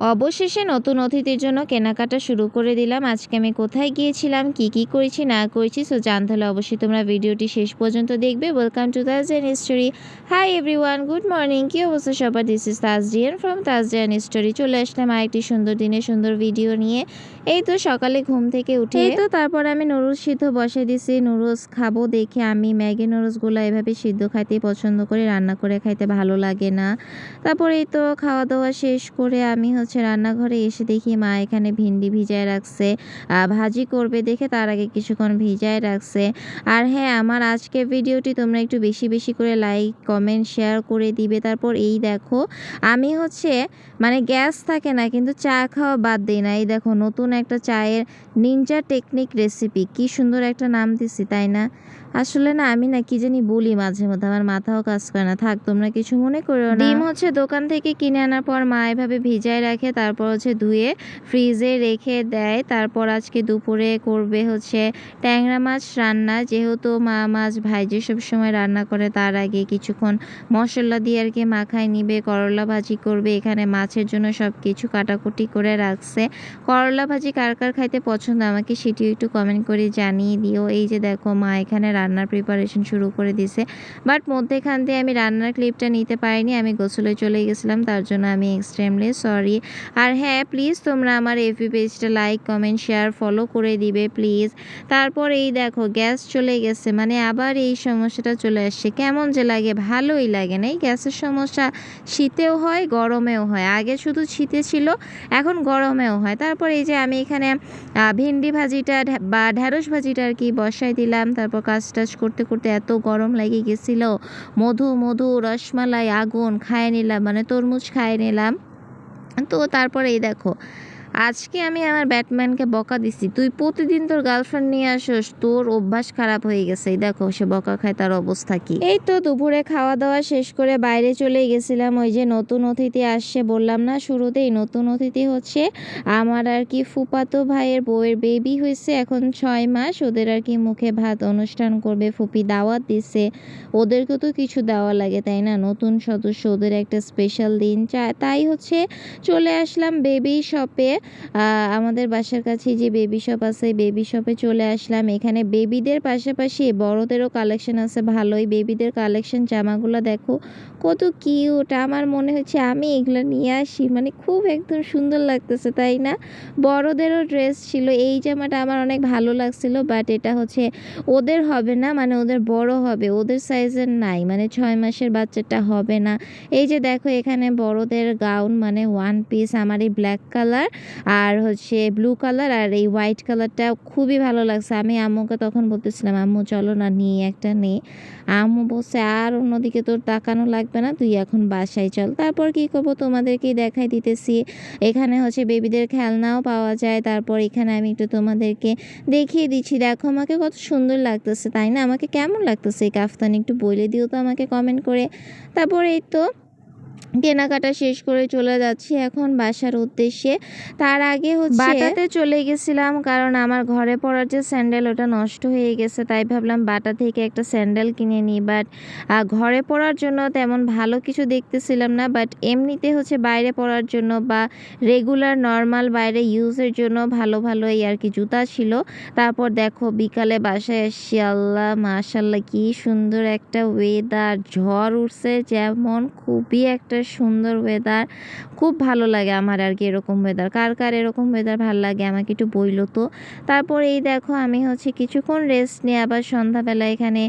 অবশেষে নতুন অতিথির জন্য কেনাকাটা শুরু করে দিলাম। আজকে আমি কোথায় গিয়েছিলাম, কি কি করেছি, না করেছি সো জানতে হলে অবশ্যই তোমরা ভিডিওটি শেষ পর্যন্ত দেখবে। Welcome to তাজডিয়ান story hi everyone good morning কি অবস্থা সবার? দিস ইজ তাজডিয়ান ফ্রম তাজডিয়ান স্টোরি চলে আসলাম আরেকটি সুন্দর দিনে সুন্দর ভিডিও নিয়ে। এই তো সকালে ঘুম থেকে উঠে তো তারপর আমি নুডলস সিদ্ধ বসে দিছি। নুডলস খাব দেখে আমি ম্যাগি নুডলসগুলো এভাবে সিদ্ধ খাইতে পছন্দ করি, রান্না করে খাইতে ভালো লাগে না। তারপরে এই তো খাওয়া দাওয়া শেষ করে আমি হচ্ছে রান্নাঘরে এসে দেখি মা এখানে ভিন্ডি ভিজায় রাখছে ভাজি করবে দেখে তার আগে কিছুক্ষণ ভিজায় রাখছে। আর হ্যাঁ আমার আজকের ভিডিওটি তোমরা একটু বেশি বেশি করে লাইক, কমেন্ট, শেয়ার করে দিবে। তারপর এই দেখো, আমি হচ্ছে মানে গ্যাস থাকে না, কিন্তু চা খাওয়া বাদ দিই না। এই দেখো, নতুন একটা চায়ের নিনজা টেকনিক রেসিপি। কি সুন্দর একটা নাম দিছি, তাই না? আসলে না, আমি না কি জানি বলি মাঝে মধ্যে, আমার মাথাও কাজ করে না। থাক, তোমরা কিছু মনে করো না। ডিম হচ্ছে দোকান থেকে কিনে আনার পর মা এভাবে ভিজায় রাখে, তারপর হচ্ছে ধুয়ে ফ্রিজে রেখে দেয়। তারপর আজকে দুপুরে করবে হচ্ছে ট্যাংরা মাছ রান্না। যেহেতু মা মাছ ভাইজে সব সময় রান্না করে, তার আগে কিছুক্ষণ মশলা দিয়ে আর কি মাখায় নিবে, করলা ভাজি করবে। এখানে মাছের জন্য সব কিছু কাটাকুটি করে রাখছে। করলা ভাজি কার কার খাইতে পছন্দ? আমাকে সেটিও একটু কমেন্ট করে জানিয়ে দিও। এই যে দেখো মা এখানে রান্নার প্রিপারেশন শুরু করে দিছে। বাট মধ্যেখান দিয়ে আমি রান্নার ক্লিপটা নিতে পারিনি, আমি গোসলে চলে গেছিলাম, তার জন্য আমি এক্সট্রিমলি সরি আর হ্যাঁ প্লিজ তোমরা আমার এফবি পেজটা লাইক কমেন্ট শেয়ার ফলো করে দিবে প্লিজ তারপর এই দেখো গ্যাস চলে গেছে মানে আবার এই সমস্যাটা চলে আসছে। কেমন যে লাগে, ভালোই লাগে না। এই গ্যাসের সমস্যা শীতেও হয়, গরমেও হয়। আগে শুধু শীতে ছিল, এখন গরমেও হয়। তারপর এই যে আমি এখানে ভেন্ডি ভাজিটা, বা ঢ্যাঁড়স ভাজিটা আর কি বসাই দিলাম, তারপর কাজ টাজ করতে করতে এত গরম লেগে গেছিল। মধু মধু, রসমালাই, আগুন, খায় নিলাম মানে তরমুজ খায় নিলাম। তো তারপরে এই দেখো আজকে আমি আমার ব্যাটম্যানকে বকা দিছি। তুই প্রতিদিন তোর গার্লফ্রেন্ড নিয়ে আসোস, তোর অভ্যাস খারাপ হয়ে গেছে। এই দেখো, সে বকা খায়, তার অবস্থা কি? এই তো দুপুরে খাওয়া দাওয়া শেষ করে বাইরে চলে গেছিলাম। ওই যে নতুন অতিথি আসছে, বললাম না শুরুতেই নতুন অতিথি হচ্ছে। আমার আর কি ফুপাতো ভাইয়ের বউয়ের বেবি হয়েছে এখন ছয় মাস। ওদের আর কি মুখে ভাত অনুষ্ঠান করবে। ফুপি দাওয়াত দিছে। ওদেরকে তো কিছু দেওয়া লাগে, তাই না? নতুন সদস্য, ওদের একটা স্পেশাল দিন। চায় তাই হচ্ছে চলে আসলাম বেবি শপে আমাদের বাসার কাছে যে বেবি শপ আছে বেবি শপে চলে আসলাম। এখানে বেবিদের পাশাপাশি বড়দেরও কালেকশন আছে, ভালোই। বেবিদের কালেকশন জামাগুলো দেখো, কত কিউট আমার মনে হচ্ছে আমি এগুলো নিয়ে আসি। মানে খুব একদম সুন্দর লাগতেছে, তাই না? বড়দেরও ড্রেস ছিল। এই জামাটা আমার অনেক ভালো লাগছিল বাট এটা হচ্ছে ওদের হবে না মানে ওদের বড় হবে। ওদের সাইজের নাই মানে ছয় মাসের বাচ্চাটা হবে না। এই যে দেখো, এখানে বড়দের গাউন মানে ওয়ান পিস আমার এই ব্ল্যাক কালার আর হচ্ছে ব্লু কালার আর এই হোয়াইট কালারটা খুবই ভালো লাগছে। আমি আম্মুকে তখন বলতেছিলাম, আম্মু, চলো না, নিয়ে একটা নে। আম্মু বলছে, আর অন্যদিকে তোর তাকানো লাগবে না, তুই এখন বাসায় চল। তারপর কি করব, তোমাদেরকেই দেখাই দিতেছি। এখানে হচ্ছে বেবিদের খেলনাও পাওয়া যায়। তারপর এখানে আমি একটু তোমাদেরকে দেখিয়ে দিচ্ছি। দেখো, আমাকে কত সুন্দর লাগতেছে, তাই না? আমাকে কেমন লাগতেছে এই কাফতান? একটু বলে দিও তো আমাকে কমেন্ট করে। তারপর এই তো কেনাকাটা শেষ করে চলে যাচ্ছি এখন বাসার উদ্দেশ্যে। তার আগে হচ্ছে বাটাতে চলে গেছিলাম কারণ আমার ঘরে পড়ার যে স্যান্ডেল ওটা নষ্ট হয়ে গেছে, তাই ভাবলাম বাটা থেকে একটা স্যান্ডেল কিনে নিই। বাট ঘরে পড়ার জন্য তেমন ভালো কিছু দেখতেছিলাম না, বাট এমনিতে হচ্ছে বাইরে পড়ার জন্য বা রেগুলার নর্মাল বাইরে ইউজের জন্য ভালো ভালো এই আর কি জুতা ছিল। তারপর দেখো বিকালে বাসায় এসছি আল্লাহ মাশাল্লাহ কি সুন্দর একটা ওয়েদার ঝড় উঠছে, যেমন খুবই একটা সুন্দর ওয়েদার খুব ভালো লাগে আমার আর কি এরকম ওয়েদার কার কার এরকম ওয়েদার ভালো লাগে আমাকে একটু বইলো তো। তারপর এই দেখো আমি হচ্ছে কিছুক্ষণ রেস্ট নিয়ে আবার সন্ধ্যাবেলা এখানে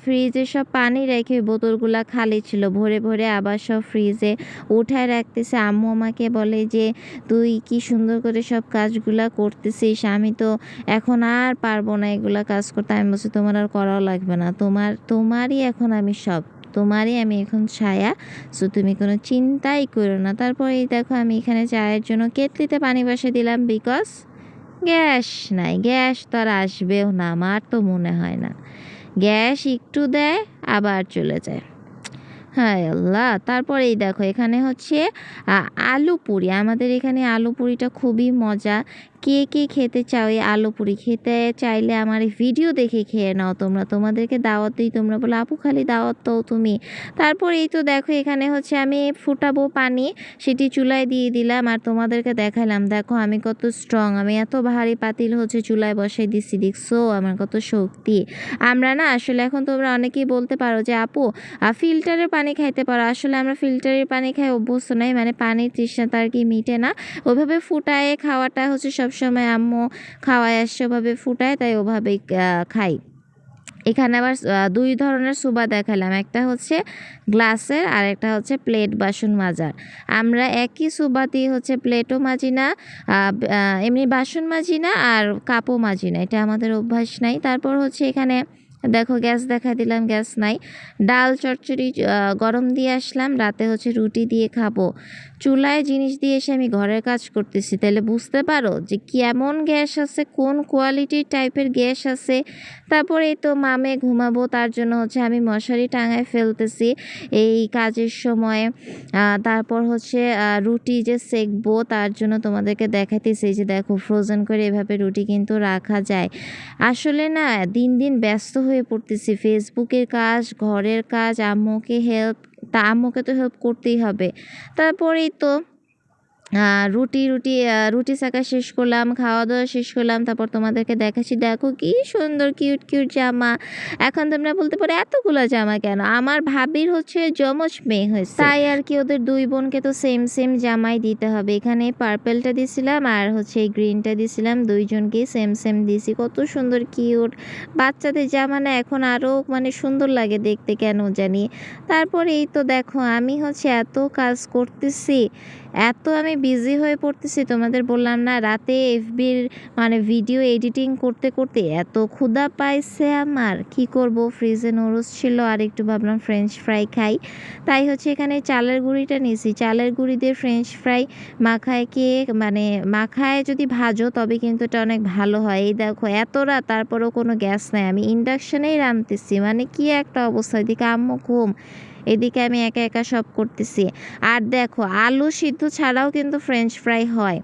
ফ্রিজে সব পানি রেখে বোতলগুলা খালি ছিল। ভরে ভরে আবার সব ফ্রিজে উঠায় রাখতেছে। আম্মু আমাকে বলে যে, তুই কি সুন্দর করে সব কাজগুলা করতেছিস। আমি তো এখন আর পারব না এগুলা কাজ করতে। আমি বলছি, তোমার আর করাও লাগবে না। তোমার, তোমারই এখন আমি সব। তোমারই আমি এখন ছায়া। সো তুমি কোনো চিন্তাই করো না। তারপরে দেখো আমি এখানে চায়ের জন্য কেতলিতে পানি বসে দিলাম বিকজ গ্যাস নাই। গ্যাস তো আর আসবেও না, আমার তো মনে হয় না। গ্যাস একটু দেয়, আবার চলে যায়। হ্যাঁ আল্লাহ। তারপর এই দেখো, এখানে হচ্ছে আলু পুরি। আমাদের এখানে আলু পুরিটা খুবই মজা। কে কে খেতে চাও এই আলু পুরি? খেতে চাইলে আমার ভিডিও দেখে খেয়ে নাও তোমরা। তোমাদেরকে দাওয়াত দিই তোমরা বলো, আপু, খালি দাওয়াত তো তুমি। তারপর এই তো দেখো, এখানে হচ্ছে আমি ফুটাবো পানি, সেটি চুলায় দিয়ে দিলাম আর তোমাদেরকে দেখালাম। দেখো, আমি কত স্ট্রং আমি এত ভারী পাতিল হচ্ছে চুলায় বসাই দিচ্ছি দেখছ? আমার কত শক্তি। আমরা না, আসলে এখন তোমরা অনেকেই বলতে পারো যে, আপু ফিল্টারের পানি খাইতে পারো। আসলে আমরা ফিল্টারের পানি খাই অভ্যস্ত নাই মানে পানির তৃষ্ণা তার কি মিটে না। ওভাবে ফুটায়ে খাওয়াটা হচ্ছে সবসময় আম্মু খাওয়ায় আসছে ওভাবে ফুটায় তাই ওভাবেই খাই। এখানে আবার দুই ধরনের সুবা দেখালাম। একটা হচ্ছে গ্লাসের আর একটা হচ্ছে প্লেট বাসন মাজার। আমরা একই সুবাতেই হচ্ছে প্লেটও মাজি না এমনি বাসন মাজি না আর কাপও মাজি না। এটা আমাদের অভ্যাস নাই। তারপর হচ্ছে এখানে দেখো গ্যাস দেখা দিলাম, গ্যাস নাই। ডাল, চচ্চড়ি গরম দিয়ে আসলাম, রাতে হচ্ছে রুটি দিয়ে খাব। চুলায় জিনিস দিয়ে এসে আমি ঘরের কাজ করতেছি। তাহলে বুঝতে পারো যে কেমন গ্যাস আছে, কোন কোয়ালিটির টাইপের গ্যাস আছে। তারপরে এই তো মামে ঘুমাবো, তার জন্য হচ্ছে আমি মশারি টাঙায় ফেলতেছি। এই কাজের সময় তারপর হচ্ছে রুটি যে সেকবো, তার জন্য তোমাদেরকে দেখাইতেছি যে দেখো ফ্রোজেন করে এভাবে রুটি কিন্তু রাখা যায়। আসলে না, দিন দিন ব্যস্ত হয়ে পড়তেছি। ফেসবুকের কাজ, ঘরের কাজ, আম্মুকে হেল্প তা আম্মুকে তো হেল্প করতেই হবে। তারপরেই তো রুটি রুটি রুটি শাকা শেষ করলাম খাওয়া দাওয়া শেষ করলাম, তারপর তোমাদেরকে দেখাচ্ছি, দেখো কি সুন্দর, কিউট কিউট জামা। এখন তোমরা বলতে পারো, এতগুলো জামা কেন? আমার ভাবির হচ্ছে যমজ মেয়ে হয়েছে। তাই আর কি ওদের দুই বোনকে তো সেম সেম জামাই দিতে হবে। এখানে পার্পেলটা দিছিলাম আর হচ্ছে এই গ্রিনটা দিছিলাম দুইজনকেই সেম সেম দিছি। কত সুন্দর, কিউট। বাচ্চাদের জামা না এখন আরও মানে সুন্দর লাগে দেখতে, কেন জানি। তারপরে এই তো দেখো, আমি হচ্ছে এত কাজ করতেছি, এত আমি বিজি হয়ে পড়তেছি, তোমাদের বললাম না, রাতে এফবির মানে ভিডিও এডিটিং করতে করতে এত ক্ষুধা পাইছে আমার। কি করব? ফ্রিজে নুডলস ছিল আর একটু ভাবলাম ফ্রেঞ্চ ফ্রাই খাই। তাই হচ্ছে এখানে চালের গুঁড়িটা নিয়েছি। চালের গুঁড়ি দিয়ে ফ্রেঞ্চ ফ্রাই মাখায় কে মানে মাখায় যদি ভাজো তবে কিন্তু এটা অনেক ভালো হয়। এই দেখো, এত রাত তারপরেও কোনো গ্যাস নাই। আমি ইন্ডাকশানেই রাঁধতেছি। মানে কি একটা অবস্থা? এদিকে আম্মু ঘুম। এদিকে আমি একা একা সব করতেছি। আর দেখো, আলু সিদ্ধ ছাড়াও কিন্তু ফ্রেঞ্চ ফ্রাই হয়।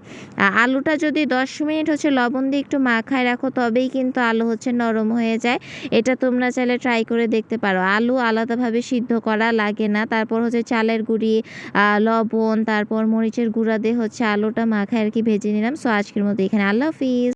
আলুটা যদি দশ মিনিট হচ্ছে লবণ দিয়ে একটু মাখায় রাখো, তবেই কিন্তু আলু হচ্ছে নরম হয়ে যায়। এটা তোমরা চাইলে ট্রাই করে দেখতে পারো। আলু আলাদাভাবে সিদ্ধ করা লাগে না। তারপর হচ্ছে চালের গুঁড়ি লবণ, তারপর মরিচের গুঁড়া দিয়ে হচ্ছে আলুটা মাখায় আর কি ভেজে নিলাম। সো আজকের মতো এখানে। আল্লাহ হাফিজ।